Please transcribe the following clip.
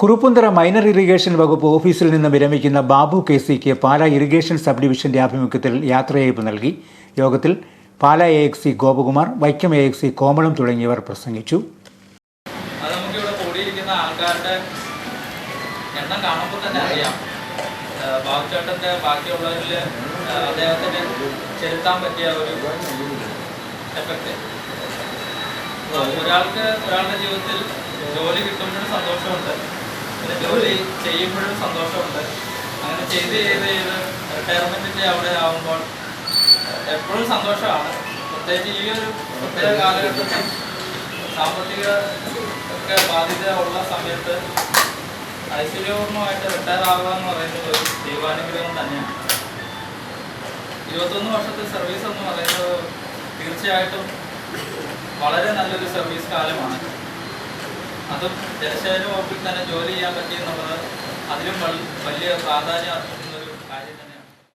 Kuruppanthara minor irrigation വകുപ്പ് ഓഫീസിൽ നിന്ന് വിരമിക്കുന്ന ബാബു കെ സിക്ക് പാല ഇറിഗേഷൻ സബ് ഡിവിഷന്റെ ആഭിമുഖ്യത്തിൽ യാത്രയയപ്പ് നൽകി. യോഗത്തിൽ Pala A X C Gopakumar Vaikom A X C Komalam തുടങ്ങിയവർ പ്രസംഗിച്ചു. നമുക്കിവിടെ കൂടിയിരിക്കുന്ന ആൾക്കാരുടെ കാണുമ്പോൾ തന്നെ അറിയാം. പറ്റിയ ഒരു ഒരാൾക്ക് ഒരാളുടെ ജീവിതത്തിൽ ജോലി ജോലി ചെയ്യുമ്പോഴും സന്തോഷമുണ്ട്. അങ്ങനെ ചെയ്ത് ചെയ്ത് ചെയ്ത് റിട്ടയർമെന്റിന്റെ അവിടെ ആവുമ്പോൾ എപ്പോഴും സന്തോഷമാണ്. പ്രത്യേകിച്ച് ഈ ഒരു പ്രത്യേക കാലഘട്ടത്തിൽ സാമ്പത്തിക ഒക്കെ ബാധ്യത ഉള്ള സമയത്ത് ഐശ്വര്യപൂർണമായിട്ട് റിട്ടയർ ആവുക എന്ന് പറയുന്നത് ഒരു ദൈവാനുഗ്രഹം തന്നെയാണ്. ഇരുപത്തൊന്ന് വർഷത്തെ സർവീസ് എന്ന് പറയുന്നത് തീർച്ചയായിട്ടും വളരെ നല്ലൊരു സർവീസ് കാലമാണ്. അതും ജലശേഖര വകുപ്പിൽ തന്നെ ജോലി ചെയ്യാൻ പറ്റിയെന്നുള്ളത് അതിലും വലിയ പ്രാധാന്യം